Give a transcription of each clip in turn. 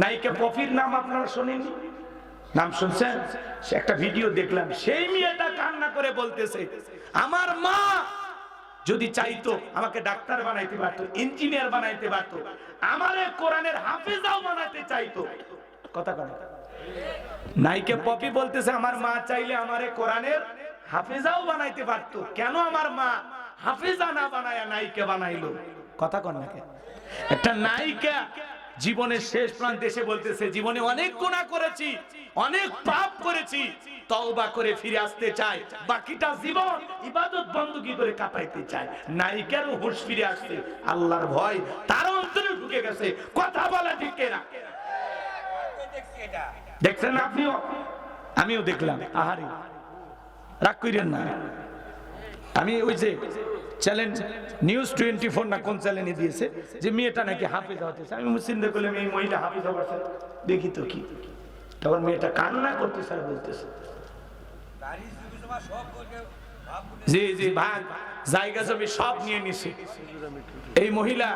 নায়িকা পপির নাম আপনারা শোনেনি? নাম শুনছেন? একটা ভিডিও দেখলাম, সেই মেয়েটা কান্না করে বলতেছে, আমার মা যদি চাইতো আমাকে ডাক্তার বানাইতে পারতো, ইঞ্জিনিয়ার বানাইতে পারতো, আমারে কোরআনের হাফেজাও বানাতে চাইতো। কথা কথা নাইকে পপি বলতেছে, আমার মা চাইলে আমারে কোরআনের হাফেজাও বানাইতে পারতো। কেন আমার মা হাফেজা না বানায় নাইকে বানাইলো? কথা কন। একটা নায়িকা জীবনের শেষ প্রান্তে এসে বলতেছে, জীবনে অনেক গুণা করেছি, অনেক পাপ করেছি, তওবা করে ফিরে আসতে চাই। বাকিটা জীবন ইবাদত বন্দী করে কাটাইতে চাই। নায়িকারও হুঁশ ফিরে আসছে, আল্লাহর ভয় তার অন্তরে ঢুকে গেছে। কথা বলা ঠিক না দেখছেন আপনিও? আমিও দেখলাম। আহারি, রাগ করিলেন না। আমি ওই যে চ্যালেঞ্জ নিউজ টোয়েন্টি ফোর না কোন চ্যালেঞ্জে দিয়েছে? যে মেয়েটা নাকি হাফেজ হতেছে আমি মুসলিমদের করলাম এই মহিলা হাফেজ হবার দেখি তো কি। তখন মেয়েটা কান্না করতেছে আর বলতেছে। জি জি, ভাগ। জায়গা জমি সব নিয়ে নিছে। এই মহিলা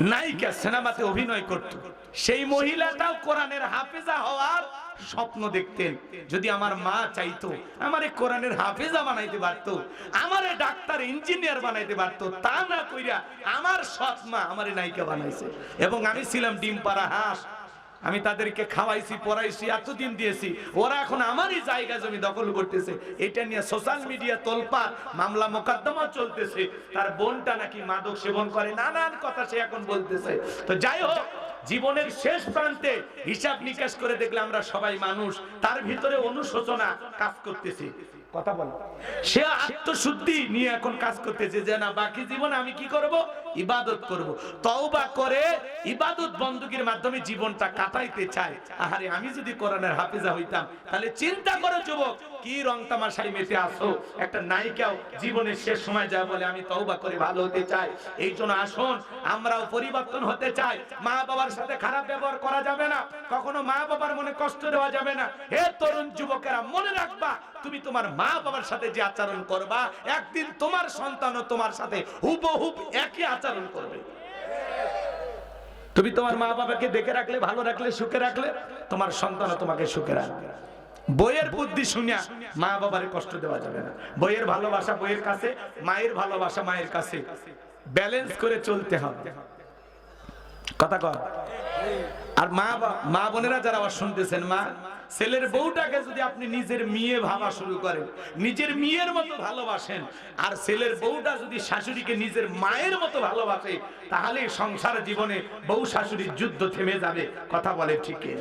নায়িকা সিনেমাতে অভিনয় করত। সেই মহিলাটাও কোরআনের হাফেজা হওয়ার স্বপ্ন দেখতেন। যদি আমার মা চাইতো, আমারে কোরআনের হাফেজা বানাইতে পারতো, আমারে ডাক্তার, ইঞ্জিনিয়ার বানাইতে পারতো, তা না কইরা আমার সৎ মা আমারে নায়িকা বানাইছে। এবং আমি ছিলাম ডিম পাড়া হাঁস। আমি তাদেরকে খাওয়াইছি, পড়াইছি, এতদিন দিয়েছি। ওরা এখন আমারই জায়গা জমি দখল করতেছে। এটা নিয়ে সোশ্যাল মিডিয়া তোলপার মামলা মোকদ্দমা চলতেছে। তার বোনটা নাকি মাদক সেবন করে, নানান কথা সে এখন বলতেছে। তো যাই হোক, জীবনের শেষ প্রান্তে হিসাব নিকাশ করে দেখলে আমরা সবাই মানুষ। তার ভিতরে অনুশোচনা কাজ করতেছি। কথা বলো। সে আত্মশুদ্ধি নিয়ে এখন কাজ করতেছে, যে না, বাকি জীবনে আমি কি করব? ইবাদত করব। তওবা করে ইবাদত বন্দুকির মাধ্যমে জীবনটা কাটাইতে চায়। আহারে, আমি যদি কোরআনের হাফেজা হইতাম, তাহলে চিন্তা করো যুবক, কি রং তামাশাই মেতে আসো একটা নায়িকাও জীবনের শেষ সময় যায় বলে আমি তওবা করে ভালো হতে চাই। এই জন্য আসুন, আমরাও পরিবর্তন হতে চাই। মা বাবার সাথে খারাপ ব্যবহার করা যাবে না। কখনো মা বাবার মনে কষ্ট দেওয়া যাবে না। হে তরুণ যুবকেরা, মনে রাখবা, তুমি তোমার মা বাবার সাথে যে আচরণ করবা, একদিন তোমার সন্তানও তোমার সাথে হুবহুব একই আচরণ করবে। তুমি তোমার মা বাবাকে দেখে রাখলে, ভালো রাখলে, সুখে রাখলে, তোমার সন্তানও তোমাকে সুখে রাখবে। বইয়ের বুদ্ধি শুনিয়া মা বাবার কষ্ট দেওয়া যাবে না। বইয়ের ভালোবাসা বইয়ের কাছে, মায়ের ভালোবাসা মায়ের কাছে। ব্যালেন্স করে চলতে হবে। কথা কর আর মা মা বোনেরা যারা আবার শুনতেছেন, মা, ছেলের বউটাকে যদি আপনি নিজের মেয়ে ভাবা শুরু করেন, নিজের মেয়ের মতো ভালোবাসেন, আর ছেলের বউটা যদি শাশুড়িকে নিজের মায়ের মতো ভালোবাসে, তাহলে সংসার জীবনে বউ শাশুড়ির যুদ্ধ থেমে যাবে, কথা বলে ঠিকই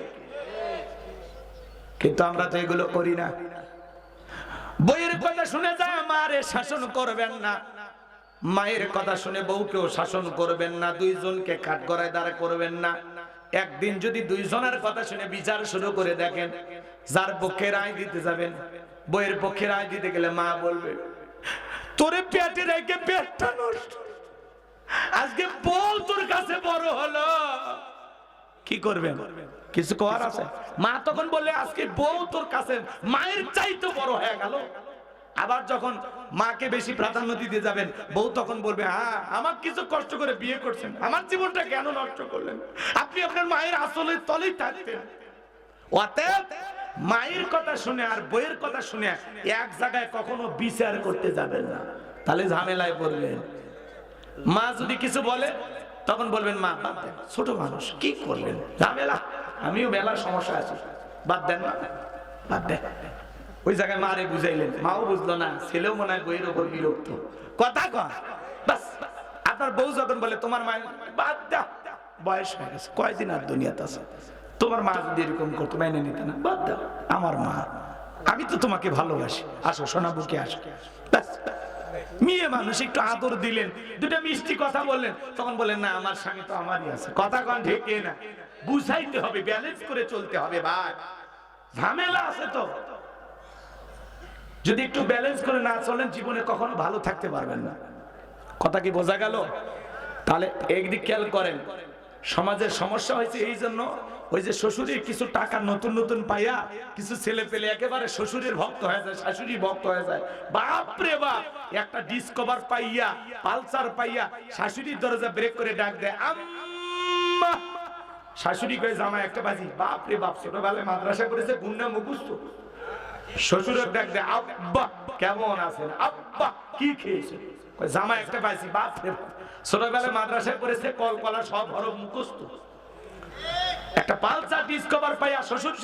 কিন্তু আমরা তো এগুলো করি না। বইয়ের কথা শুনে যায় মারে শাসন করবেন না। মায়ের কথা শুনে বউকেও শাসন করবেন না, দুইজনকে কাঠ গড়ায় দাঁড়া করবেন না। একদিন যদি দুইজনের কথা শুনে বিচার শুরু করে দেখেন, যার পক্ষে রায় দিতে যাবেন, বইয়ের পক্ষে রায় দিতে গেলে মা বলবে, তোরে পেটে রেখে পেটটা নষ্ট। আজকে বল তোর কাছে বড় হলো। কি করবেন? কিছু করার আছে? মা তখন বললে, আজকে বউ তোর কাছে, মায়ের চাইতে বড় হয়ে গেল। আবার যখন মাকে বেশি প্রাধান্য দিতে যাবেন, বউ তখন বলবে হ্যাঁ আমার কিছু কষ্ট করে বিয়ে করছেন। আমার জীবনটা কেন নষ্ট করলেন? আপনি আপনার মায়ের আসলে তলেই থাকতেন। মায়ের কথা শুনে আর বইয়ের কথা শুনে এক জায়গায় কখনো বিচার করতে যাবেন না। তাহলে ঝামেলায় পড়বেন। মা যদি কিছু বলে, তখন বলবেন, মা, বাদ দেন। ছোট মানুষ, কি করবেন ঝামেলা। আমিও মেলার সমস্যা আছে। বাদ দেন না বাদ দেন। ওই জায়গায় মারে বুঝাইলেন, মাও বুঝলো না, ছেলেও মনে হয় বইয়ের ওপর বিরক্ত। কথা কয়, বাস, আপনার বউ যখন বলে, তোমার মায়ের বাদ দাও বয়স হয়ে গেছে, কয়দিন আর দুনিয়াতে আছে? তোমার মা যদি এরকম করতো, মেনে নিতে না, বাদ দাও, আমার মা, আমি তো তোমাকে ভালোবাসি, আসো, সোনা বুকে আসো। মেয়ে মানুষ একটু আদর দিলেন, দুটা মিষ্টি কথা বললেন, তখন বললেন, না, আমার স্বামী তো আমারই আছে। কথা কন, ঠিক না বুঝাইতে হবে, ব্যালেন্স করে চলতে হবে, ভাই। ঝামেলা আছে তো। যদি একটু ব্যালেন্স করে না চলেন, জীবনে কখনো ভালো থাকতে পারবেন না। কথা কি বোঝা গেল? তাহলে একদিক খেয়াল করেন সমাজের সমস্যা হয়েছে এই জন্য ওই যে শ্বশুরের কিছু টাকা নতুন নতুন পাইয়া কিছু ছেলে পেলে একেবারে শ্বশুরের ভক্ত হয়ে যায়, শাশুড়ি ভক্ত হয়ে যায়। বাপরে বাপ, একটা ডিসকভার পাইয়া, পালসার পাইয়া শাশুড়ির দরজা ব্রেক করে ডাক দেয়, আম্মা! শাশুড়ি কয়ে জামা একটা বাজি। বাপ রে বাপ, ছোটবেলায় মাদ্রাসা করেছে, গুন্ডা মুখস্থ। শ্বশুরের আব্বা কেমন আছেন? আব্বা কি খেয়েছে কয়, জামা একটা পাইছি ছোটবেলায় মাদ্রাসা করেছে কল কলা সব মুখস্থ। একটা ডিসকভার পাইয়া শ্বশুর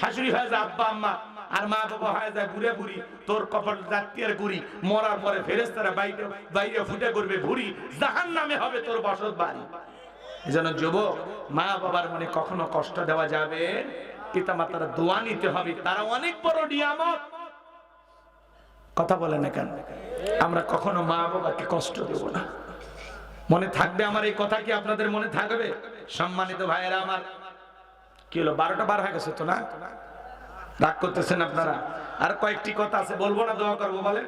শাশুড়ি হয়ে যায় আব্বা আম্মা আর মা বাবা হয়ে যায় বুড়ে বুড়ি তোর কপাল জাতীয় গুড়ি মরার পরে ফেরেস্তারা বাইরে বাইরে ফুটে করবে ভুড়ি জাহান নামে হবে তোর বসত বাড়ি। এজন্য যুবক মা বাবার মনে কখনো কষ্ট দেওয়া যাবে পিতা মাতার দোয়া নিতে হবে, তারা অনেক বড় নিয়ামত। কথা বলে না কেন? আমরা কখনো মা বাবাকে কষ্ট দেব না। মনে থাকবে আমার এই কথা কি আপনাদের মনে থাকবে? সম্মানিত ভাইয়েরা আমার, কি হলো, বারোটা বার হয়ে গেছে তো না? রাগ করতেছেন আপনারা? আর কয়েকটি কথা আছে, বলব না, দোয়া করব, বলেন।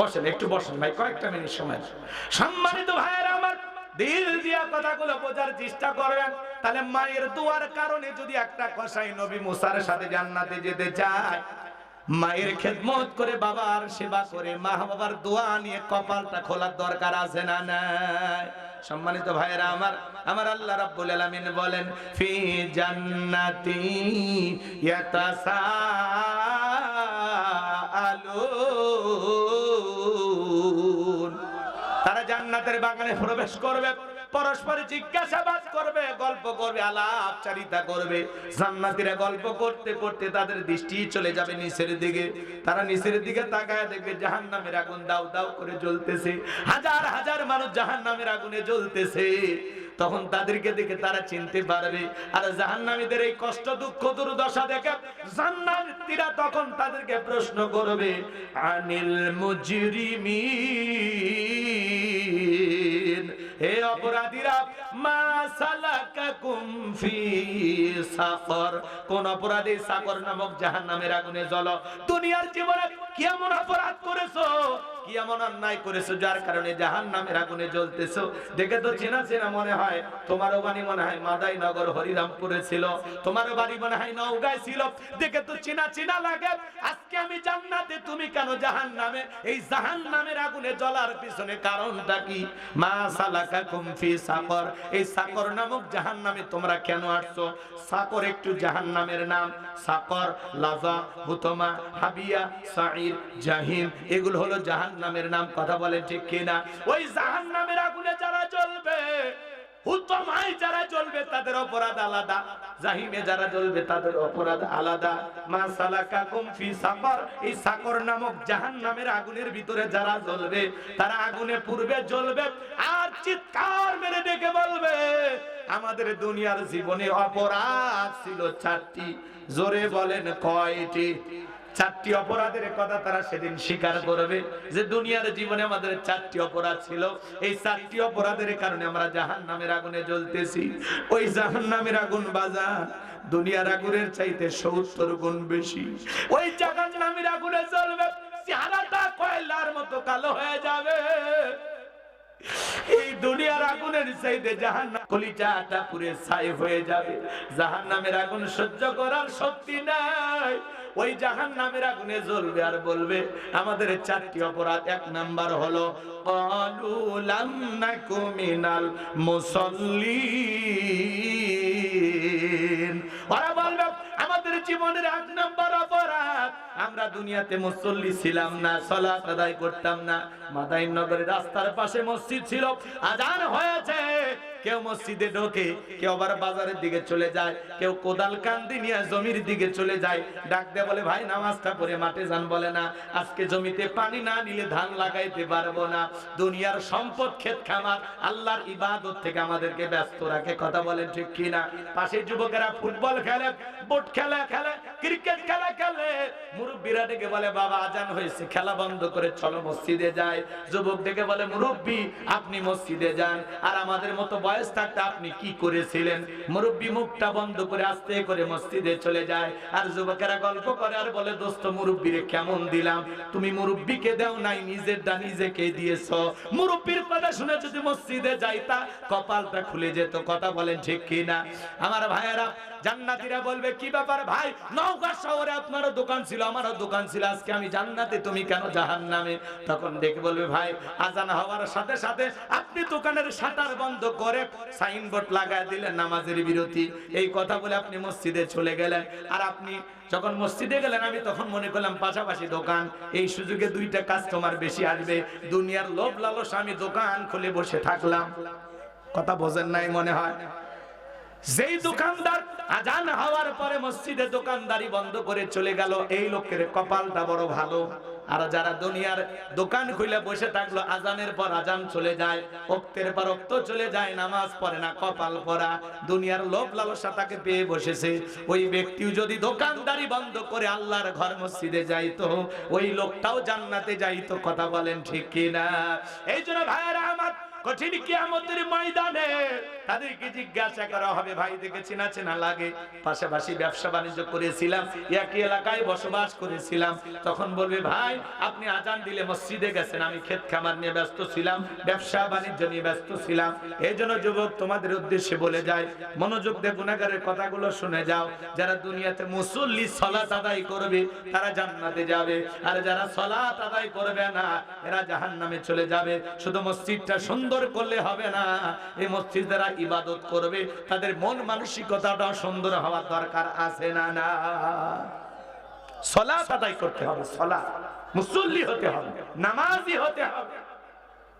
বসেন, একটু বসেন ভাই, কয়েকটা মিনিট সময় সম্মানিত ভাইয়েরা দিল দিয়া কথাগুলো বোঝার চেষ্টা করবেন তাহলে মায়ের দোয়ার কারণে যদি একটা কসাই নবী মুসার সাথে জান্নাতে যেতে চায়, মায়ের খেদমত করে বাবার সেবা করে মা বাবার দোয়া নিয়ে কপালটা খোলার দরকার আছে না নাই? সম্মানিত ভাইয়েরা, আমার আমার আল্লাহ রাব্বুল আলামিন বলেন, ফি জান্নাতি ইয়াতাসাআলুন জান্নাতের বাগানে প্রবেশ করবে, পরস্পর জিজ্ঞাসাবাদ করবে, গল্প করবে আলাপ চারিতা করবে। জান্নাতীরা গল্প করতে করতে তাদের দৃষ্টি চলে যাবে নিচের দিকে। তারা নিচের দিকে তাকায় দেখবে জাহান্নামের আগুন দাউ দাউ করে জ্বলতেছে। হাজার হাজার মানুষ জাহান্নামের আগুনে জ্বলতেছে। তখন তাদেরকে দেখে তারা চিনতে পারবে, আর জাহান্নামীদের এই কষ্ট, দুঃখ, দুর্দশা দেখে জান্নাতীরা তখন তাদেরকে প্রশ্ন করবে, আনিল মুজরিমিন। হে অপরাধীরা মাদাই নগর হরিরামপুরে ছিল। তোমারও বাড়ি মনে হয় নওগাঁয় ছিল। দেখে তো চেনা চেনা লাগে, আজকে আমি জান্নাতে, তুমি কেন জাহান্নামে? এই জাহান্নামের আগুনে জ্বলার পিছনে কারণটা কি? মা সালাকা কুমফি সাকর। এই সাকর নামক জাহান নামে তোমরা কেন আসছো? সাকর একটু জাহান নামের নাম। সাকর, লাজা, হুতমা, হাবিয়া সাইর জাহিম, এগুলো হলো জাহান নামের নাম। কথা বলে ঠিক কিনা? ওই জাহান নামের আগুনে যারা জ্বলবে যারা তাদের অপরাধ আলাদা যারা তাদের অপরাধ আলাদা। মা ফি এই নামক আগুনের ভিতরে যারা জ্বলবে, তারা আগুনে পূর্বে জ্বলবে আর চিৎকার মেরে ডেকে বলবে, আমাদের দুনিয়ার জীবনে অপরাধ ছিল চারটি। জোরে বলেন, কয়টি? চারটি অপরাধের কথা তারা সেদিন স্বীকার করবে যে দুনিয়ার জীবনে আমাদের চারটি অপরাধ ছিল। এই চারটি অপরাধের কারণে আমরা জাহান নামের আগুনে জ্বলতেছি। ওই জাহান নামের আগুন বাজার দুনিয়ার আগুনের চাইতে সত্তর গুণ বেশি। ওই জাহান নামের আগুনে জ্বলবে, চেহারাটা কয়লার মতো কালো হয়ে যাবে। এই দুনিয়ার আগুনের চাইতে জাহান্নাম কলিজাটা পুরে ছাই হয়ে যাবে। জাহান্নামের আগুন সহ্য করার শক্তি নাই। ওই জাহান্নামের আগুনে জ্বলবে আর বলবে, আমাদের চারটি অপরাধ এক নাম্বার হলো ক্বালু লাম নাকু মিনাল ওরা বলবে, আমাদের জীবনের এক নাম্বার অপরাধ, আমরা দুনিয়াতে মুসল্লি ছিলাম না সালাত আদায় করতাম না। মাদাইন নগরের রাস্তার পাশে মসজিদ ছিল, আজান হয়েছে কেউ মসজিদে ঢোকে, কেউ আবার বাজারের দিকে চলে যায়, কেউ কোদাল কান্দি নিয়ে জমির দিকে চলে যায়, ডাক দিয়ে বলে, ভাই, নামাজটা পড়ে মাঠে যান, বলে না। আজকে জমিতে পানি না নিলে ধান লাগাইতে পারব না। দুনিয়ার সম্পদ ক্ষেত খামার, আল্লাহর ইবাদত থেকে আমাদেরকে ব্যস্ত রাখে। কথা বলেন ঠিক কিনা পাশে যুবকেরা ফুটবল খেলে, বুট খেলা, খেলে, ক্রিকেট খেলা, খেলে। মুরব্বীরা ডেকে বলে, বাবা, আজান হয়েছে, খেলা বন্ধ করে চলো মসজিদে যায় যুবক ডেকে বলে, মুরব্বী, আপনি মসজিদে যান। আর আমাদের মতো বয়স আপনি কি করেছিলেন? মুরব্বী মুখটা বন্ধ করে আস্তে করে মসজিদে চলে যায়। আর যুবকেরা গল্প করে আর বলে, দোস্ত কেমন দিলাম? তুমি মুরব্বীকে দাও নাই, নিজেরটা নিজেকে দিয়েছ। মুরব্বীর কথা শুনে যদি মসজিদে যাইতা, কপালটা খুলে যেত, কথা বলেন ঠিক আমার ভাইয়েরা, জান্নাতীরা বলবে, কি ব্যাপার ভাই? নওগাঁ শহরে আপনারও দোকান ছিল, আমারও দোকান ছিল, আজকে আমি জান্নাতে, তুমি কেন জাহান্নামে? তখন দেখে বলবে, ভাই, আজান হওয়ার সাথে সাথে আপনি দোকানের শাটার বন্ধ করে পরে সাইনবোর্ড লাগায় দিলেন নামাজের বিরতি। এই কথা বলে আপনি মসজিদে চলে গেলেন। আর আপনি যখন মসজিদে গেলেন, আমি তখন মনে করলাম পাশাপাশি দোকান। এই সুযোগে দুইটা কাস্টমার বেশি আসবে। দুনিয়ার লোভ লালস আমি দোকান খুলে বসে থাকলাম। কথা বোঝেন নাই মনে হয়? যেই দোকানদার আজান হওয়ার পরে মসজিদে দোকানদারি বন্ধ করে চলে গেল, এই লোকের কপালটা বড় ভালো। আর যারা দুনিয়ার দোকান খুলে বসে থাকল, আজানের পর আজান চলে যায় অক্তের পর অক্ত চলে যায়, নামাজ পড়ে না, কপাল পরা দুনিয়ার লোভ লালসা তাকে পেয়ে বসেছে। ওই ব্যক্তিও যদি দোকানদারি বন্ধ করে আল্লাহর ঘর মসজিদে যাইতো, ওই লোকটাও জান্নাতে যাইতো, কথা বলেন ঠিক কিনা? এই জন্য ভাইয়েরা আমার কঠিন কিয়ামতের ময়দানে তাদেরকে জিজ্ঞাসা করা হবে, ভাই দেখে চেনা চেনা লাগে। পাশাপাশি ব্যবসা বাণিজ্য করেছিলাম, একই এলাকায় বসবাস করেছিলাম। তখন বলবে, ভাই, আপনি আজান দিলে মসজিদে গেছেন, আমি ক্ষেত খামার নিয়ে ব্যস্ত ছিলাম, ব্যবসা বাণিজ্য নিয়ে ব্যস্ত ছিলাম। এই জন্য যুবক, তোমাদের উদ্দেশ্যে বলে যায় মনোযোগ দিয়ে গুণাগারের কথাগুলো শুনে যাও। যারা দুনিয়াতে মুসল্লি সলাত আদায় করবে, তারা জান্নাতে যাবে। আর যারা সলাত আদায় করবে না, এরা জাহান্নামে চলে যাবে। শুধু মসজিদটা সুন্দর করলে হবে না। এই মসজিদ যারা ইবাদত করবে। তাদের মন মানসিকতাটা সুন্দর হওয়ার দরকার আছে না না? সলাত আদায় করতে হবে সলাত মুসল্লি হতে হবে, নামাজি হতে হবে।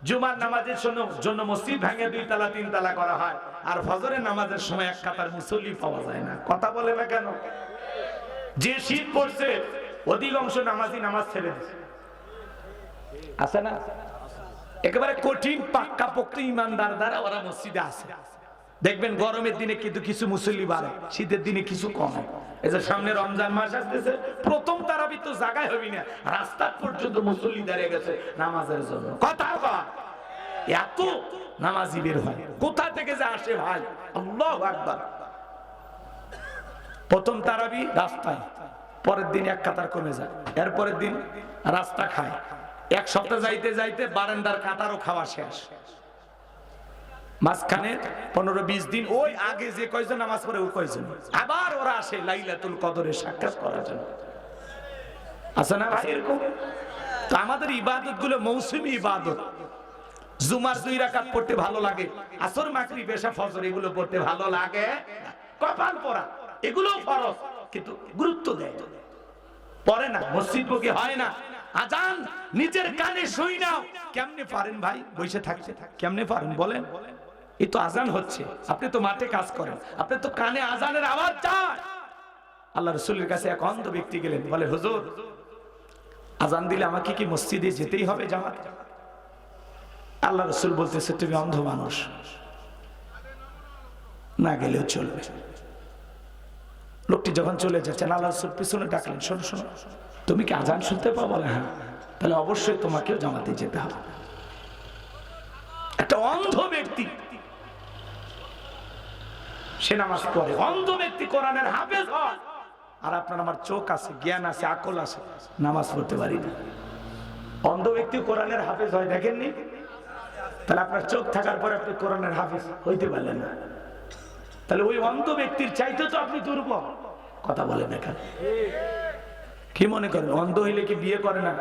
জুমার নামাজের জন্য মসজিদ ভাঙে দুই তালা তিন তালা করা হয়। আর ফজরের নামাজের সময় এক কাতার মুসল্লি পাওয়া যায় না। কথা বলে না কেন? যে শীত পড়ছে, অধিকাংশ নামাজি নামাজ ছেড়ে আছে না? একেবারে কঠিন, পাক্কা পোক্ত ইমানদার দ্বারা ওরা মসজিদে আসে দেখবেন গরমের দিনে কিন্তু কিছু মুসল্লি বাড়ে, শীতের দিনে কিছু কম। এই যে সামনে রমজান মাস আসতেছে, প্রথম তারাবি তো জায়গায় হবি না, রাস্তা পর্যন্ত মুসল্লি দাঁড়িয়ে গেছে নামাজের জন্য। কথা কয় এত নামাজি বের হয়। কোথা থেকে যে আসে ভাই? আল্লাহ আকবার। প্রথম তারাবি রাস্তায়, পরের দিন এক কাতার কমে যায়, এরপরের দিন রাস্তা খায়। এক সপ্তাহ যাইতে যাইতে বারান্দার কাতারও খাওয়া শেষ। মাঝখানে পনেরো বিশ দিন, ওই আগে যে কয়জন নামাজ পড়ে ওই কয়জন। আবার ওরা আসে লাইলাতুল কদরে সাক্ষাৎ করার জন্য। আছে না এরকম? তো আমাদের ইবাদতগুলো মৌসুমী ইবাদত। জুমার দুই রাকাত পড়তে ভালো লাগে, আসর মাকরি পেশা ফজর, এগুলো পড়তে ভালো লাগে। কপাল পরা এগুলো ফরজ, কিন্তু গুরুত্ব দেয়। পড়ে না, মসজিদ মুখে হয় না। আজান, নিজের কানে শুই নাও। কেমনে পারেন ভাই? বসে থাকতে। কেমনে পারেন? বলেন। এই তো আজান হচ্ছে। আপনি তো মাঠে কাজ করেন। আপনি তো কানে আজানের আওয়াজ চান। আল্লাহ রসুলের কাছে এক অন্ধ ব্যক্তি গেলেন। বলে, হুজুর, আজান দিলে আমাকে কি মসজিদে যেতেই হবে জামাত? আল্লাহ রসুল বলতেছে, তুমি অন্ধ মানুষ। না গেলেও চলবে। লোকটি যখন চলে যাচ্ছেন, আল্লাহ রসুল পিছনে ডাকলেন, শোনো শোনো। তুমি কি আজান শুনতে পাও? বলে হ্যাঁ। তাহলে অবশ্যই তোমাকেও জামাতে যেতে হবে। একটা অন্ধ ব্যক্তি, সে নামাজ পড়ে। অন্ধ ব্যক্তি কোরআনের হাফেজ হয়। আর আপনার আমার চোখ আছে, জ্ঞান আছে, আকল আছে, নামাজ পড়তে পারি না। অন্ধ ব্যক্তি কোরআনের হাফেজ হয়, দেখেননি? তাহলে আপনার চোখ থাকার পরে আপনি কোরআনের হাফেজ হইতে পারলেন না। তাহলে ওই অন্ধ ব্যক্তির চাইতে তো আপনি দুর্বল। কথা বলেন এখানে। কি মনে করেন? অন্ধ হইলে কি বিয়ে করে না?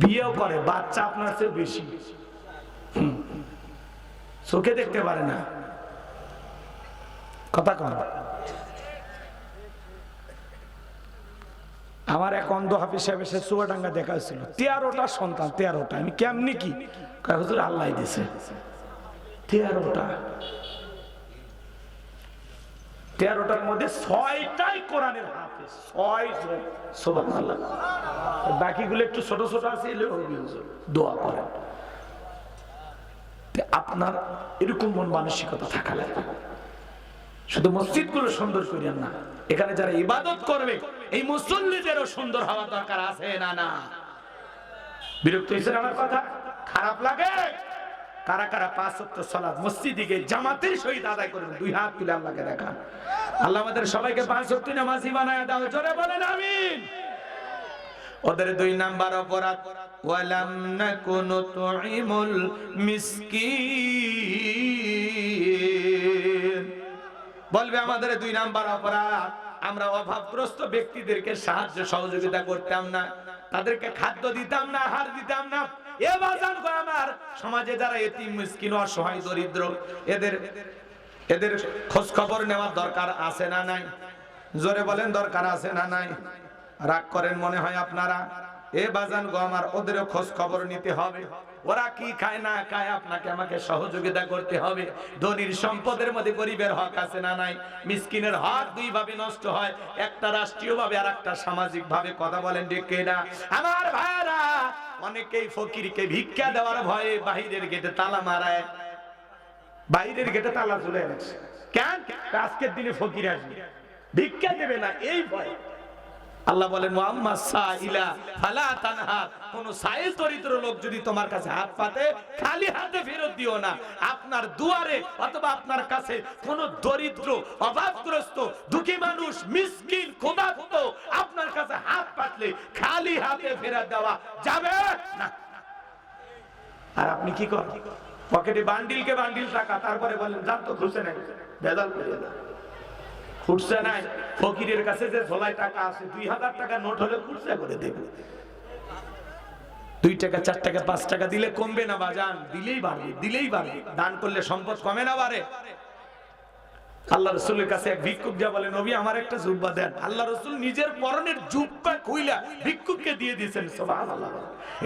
বিয়েও করে, বাচ্চা আপনার চেয়ে বেশি। চোখে দেখতে পারে না। কথা কন। আমার এক অন্ধ হাফিজ সাহেব এসে চুয়াডাঙ্গা দেখা হয়েছিল তেরোটা সন্তান, তেরোটা। আমি কেমনি কি? হুজুর, আল্লাহ দিছে। তেরোটা। তেরোটার মধ্যে ছয়টাই কোরআনের হাফেজ। ছয় বাকিগুলো একটু ছোট ছোট আছে দোয়া করেন। আপনার এরকম মন মানসিকতা থাকা লাগবে। শুধু মসজিদগুলো সুন্দর করিয়েন না, এখানে যারা ইবাদত করবে, এই মুসল্লিদেরও সুন্দর হওয়া দরকার আছে না না? বিরক্ত হয়েছেন আমার কথা? খারাপ লাগে? কারা কারা পাঁচ সপ্ত সালাদ মসজিদে গিয়ে জামাতের সহিত আদায় করবেন, দুই হাত তুলে আল্লাহকে দেখান। আল্লাহ আমাদের সবাইকে পাঁচ সপ্ত নামাজি বানায় দাও, জোরে বলেন, আমিন। ওদের দুই নাম্বার অপরাধ, ওয়ালাম নাকুনু তুইমুল মিসকিন। বলবে আমাদের দুই নাম্বার অপরাধ, আমরা অভাবগ্রস্ত ব্যক্তিদেরকে সাহায্য সহযোগিতা করতাম না, তাদেরকে খাদ্য দিতাম না, আহার দিতাম না এ গো আমার? সমাজে যারা এতিম, মিসকিন অসহায় দরিদ্র, এদের এদের খোঁজ খবর নেওয়ার দরকার আছে না নাই? জোরে বলেন, দরকার আছে না নাই? রাগ করেন মনে হয় আপনারা। এ বাজান গো আমার, ওদেরও খোঁজ খবর নিতে হবে। ওরা কি খায় না খায় আপনাকে আমাকে সহযোগিতা করতে হবে। ধনীর সম্পদের মধ্যে গরিবের হক আছে না নাই? মিসকিনের হক দুই ভাবে নষ্ট হয়, একটা রাষ্ট্রীয় ভাবে আর একটা সামাজিক ভাবে কথা বলেন ডেকে না আমার ভাইরা অনেকেই ফকিরকে ভিক্ষা দেওয়ার ভয়ে বাহিরের গেটে তালা মারায়। বাইরের গেটে তালা ঝুলে এনেছে। কেন? আজকের দিনে ফকির আসবে। ভিক্ষা দেবে না, এই ভয়। আল্লাহ বলেন কোন সাইল দরিদ্র লোক যদি তোমার কাছে হাত পাতে, খালি হাতে ফেরত দিও না। আপনার দুয়ারে অথবা আপনার কাছে কোন দরিদ্র, অভাবগ্রস্ত, দুঃখী মানুষ, মিসকিন আপনার কাছে হাত পাতলে খালি হাতে ফেরত দেওয়া যাবে না। আর আপনি কি করেন? পকেটে বান্ডিলকে বান্ডিল টাকা তারপরে বলেন, যান তো খুশে নাই দাও খুঁজছে নাই? ফকিরের কাছে যে ঝোলায় টাকা আছে, দুই হাজার টাকা নোট হলে খুঁজছে করে দেবে। দুই টাকা, চার টাকা, পাঁচ টাকা দিলে কমবে না বাজান। দিলেই বাড়বে দিলেই বাড়বে। দান করলে সম্পদ কমে না বাড়ে। আল্লাহ রসুলের কাছে এক ভিক্ষুক যা বলে, নবী, আমার একটা জুব্বা দেন। আল্লাহ রসুল নিজের পরনের জুব্বা খুইলা ভিক্ষুককে দিয়ে দিয়েছেন, সুবহানাল্লাহ।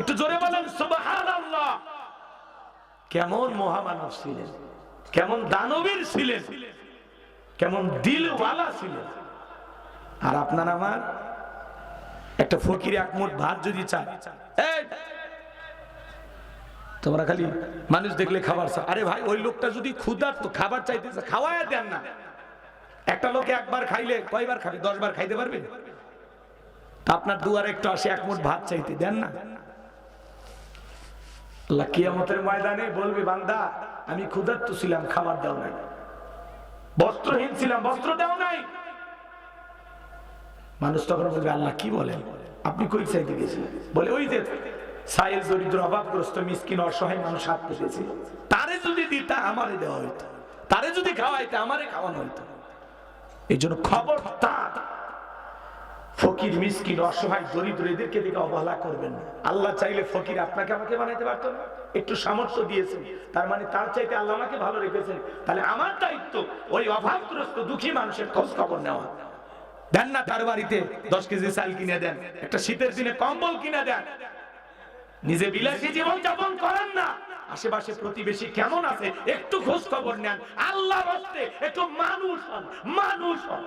একটু জোরে বলেন, সুবহানাল্লাহ। কেমন মহামানব ছিলেন, কেমন দানবীর ছিলেন। কেমন দিলওয়ালা ছিলেন আর আপনার আমার একটা ফকির এক মুঠ ভাত যদি চায় তোমরা খালি মানুষ দেখলে খাবার চাও। আরে ভাই, ওই লোকটা যদি ক্ষুধার তো খাবার চাইতেছে, খাওয়ায় দেন না। একটা লোকে একবার খাইলে কয়বার খাবে? দশ বার খাইতে পারবে? আপনার দুয়ারে একটু আসে এক ভাত চাইতে, দেন না। আল্লাহ কিয়ামতের ময়দানে বলবে, বান্দা, আমি ক্ষুধার্ত ছিলাম, খাবার দাও নাই। বস্ত্রহীন ছিলাম, বস্ত্র দাও নাই। মানুষ তখন বলবে, আল্লাহ কি বলেন? আপনি কই চাইতে গেছেন? বলে, ওই যে সাইল দরিদ্র, অভাবগ্রস্ত, মিসকিন, অসহায় মানুষ হাত পেয়েছে তারে যদি দিতা, আমারে দেওয়া হইতো। তারে যদি খাওয়াইতে, আমারে খাওয়ানো হইতো। এই জন্য খবর তার ফকির, মিসকিন, অসহায় দরিদ্র এদেরকে দিকে অবহেলা করবেন না। আল্লাহ চাইলে ফকির আপনাকে আমাকে বানাইতে পারতো না। একটু সামর্থ্য দিয়েছেন। তার মানে তার চাইতে আল্লাহ আমাকে ভালো রেখেছেন। তাহলে আমার দায়িত্ব ওই অভাবগ্রস্ত, দুঃখী মানুষের খোঁজ খবর নেওয়া। দেন না তার বাড়িতে দশ কেজি চাল কিনে দেন। একটা শীতের দিনে কম্বল কিনে দেন। নিজে বিলাসী জীবন যাপন করেন না। আশেপাশে প্রতিবেশী কেমন আছে, একটু খোঁজ খবর নেন। আল্লাহর হস্তে একটু মানুষ হন মানুষ হন।